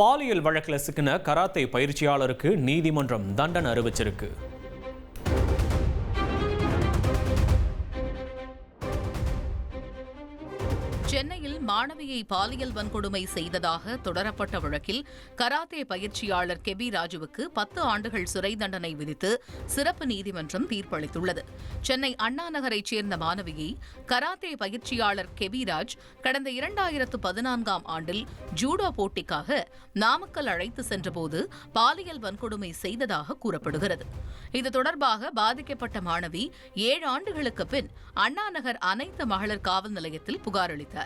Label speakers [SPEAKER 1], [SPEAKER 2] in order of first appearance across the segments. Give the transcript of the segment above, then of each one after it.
[SPEAKER 1] பாலியல் வழக்கில் சிக்கின கராத்தே பயிற்சியாளருக்கு நீதிமன்றம் தண்டனை அறிவிச்சிருக்கு.
[SPEAKER 2] சென்னையில் மாணவியை பாலியல் வன்கொடுமை செய்ததாக தொடரப்பட்ட வழக்கில் கராத்தே பயிற்சியாளர் கெபி ராஜுவுக்கு பத்து ஆண்டுகள் சிறை தண்டனை விதித்து சிறப்பு நீதிமன்றம் தீர்ப்பளித்துள்ளது. சென்னை அண்ணா நகரைச் சேர்ந்த மாணவியை கராத்தே பயிற்சியாளர் கெபிராஜ் கடந்த இரண்டாயிரத்து பதினான்காம் ஆண்டில் ஜூடோ போட்டிக்காக நாமக்கல் அழைத்து சென்றபோது பாலியல் வன்கொடுமை செய்ததாக கூறப்படுகிறது. இது தொடர்பாக பாதிக்கப்பட்ட மாணவி ஏழு ஆண்டுகளுக்கு பின் அண்ணா நகர் அனைத்து மகளிர் காவல் நிலையத்தில் புகார் அளித்தார்.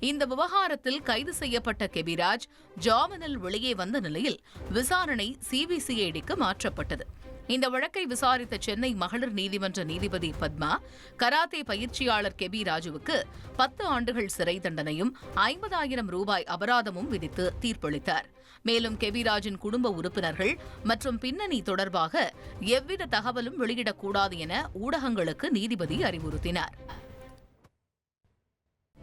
[SPEAKER 2] இந்த விவகாரத்தில் கைது செய்யப்பட்ட கெபிராஜ் ஜாமீனில் வெளியே வந்த நிலையில் விசாரணை சிபிசிஐடிக்கு மாற்றப்பட்டது. இந்த வழக்கை விசாரித்த சென்னை மகளிர் நீதிமன்ற நீதிபதி பத்மா கராத்தே பயிற்சியாளர் கெபி ராஜுவுக்கு பத்து ஆண்டுகள் சிறை தண்டனையும் ஐம்பதாயிரம் ரூபாய் அபராதமும் விதித்து தீர்ப்பளித்தார். மேலும் கெபிராஜின் குடும்ப உறுப்பினர்கள் மற்றும் பின்னணி தொடர்பாக எவ்வித தகவலும் வெளியிடக்கூடாது என ஊடகங்களுக்கு நீதிபதி அறிவுறுத்தினார்.